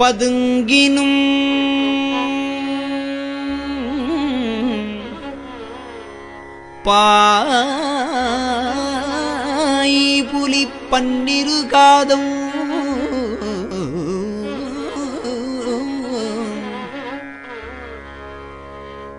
பதுங்கினும். பாய் புலி பன்னிரு காதம்.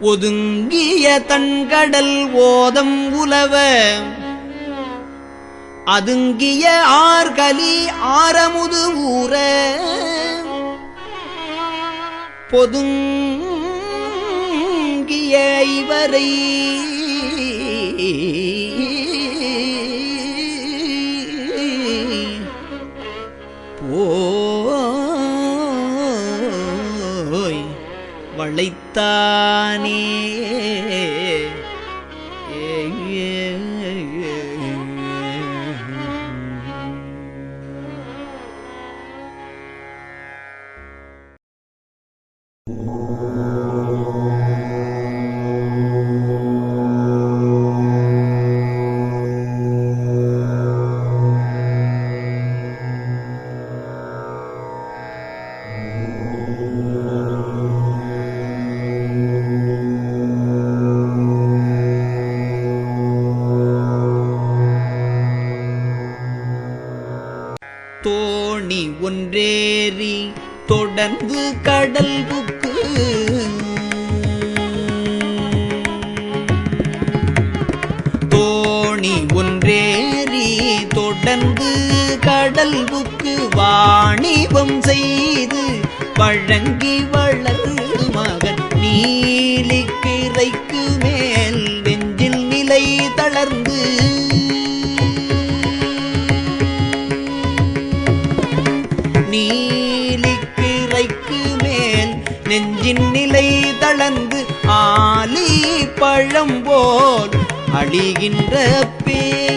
ஒதுங்கிய தன்கடல் ஓதம் உலவ. அதுங்கிய ஆர்கலி ஆரமுது ஊர பொதுங்கிய இவரை. போய் வளைத்தானே. ஏ கலந்து கடல் புக்கு. தோணி ஒன்றேறி தொடர்ந்து கடல் புக்கு வாணிபம் செய்து வழங்கி வளர் மகன் நீலிக்க நெஞ்சின் தளர்ந்து ஆலி பழம்போல் அழிகின்ற பேயே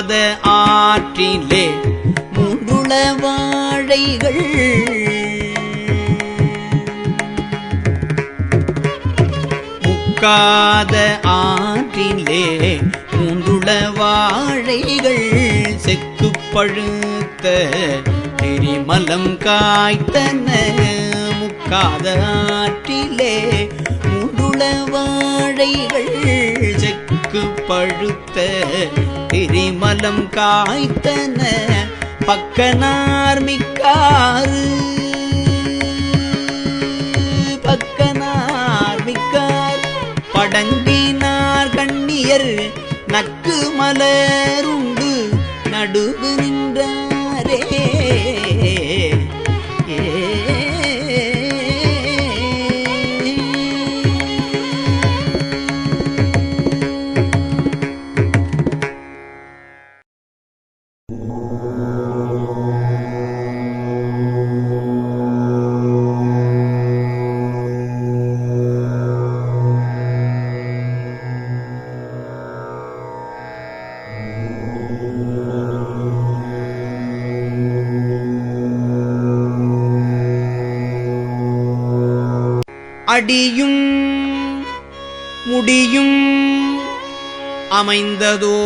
பாத ஆற்றிலே மூன்றுள வாழைகள். முக்காத ஆற்றிலே மூன்றுள வாழைகள் செக்கு பழுத்த எரிமலம் காய்த்தன. முக்காத ஆற்றிலே மூன்றுள வாழைகள் பக்கு பழுத்த திரிமலம் காய்த்தன பக்கனார் மிக்காறு பக்கனார் மிக்கார் படங்கினார் கண்ணியர் நக்கு மலருண்டு நடுவு அடியும் முடியும் அமைந்ததோ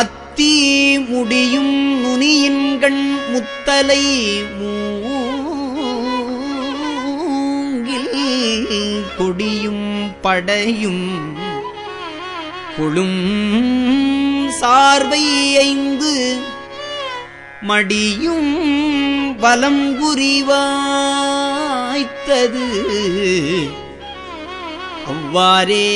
அத்தி முடியும் நுனியின்கண் முத்தலை மூங்கில் கொடியும் படையும் கொழும் சார்வை ஐந்து மடியும் வலம் குறிவாய்த்தது அவ்வாறே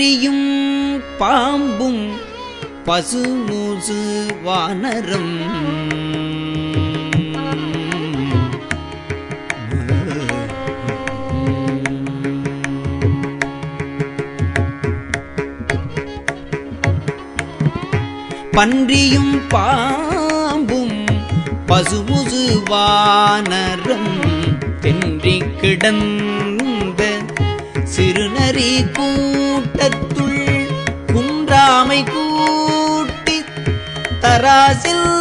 பன்றியும் பாம்பும் பசுமூசு வானரும். பன்றியும் பாம்பும் பசுமுசு வானரும். தென்றி கிடந்த zil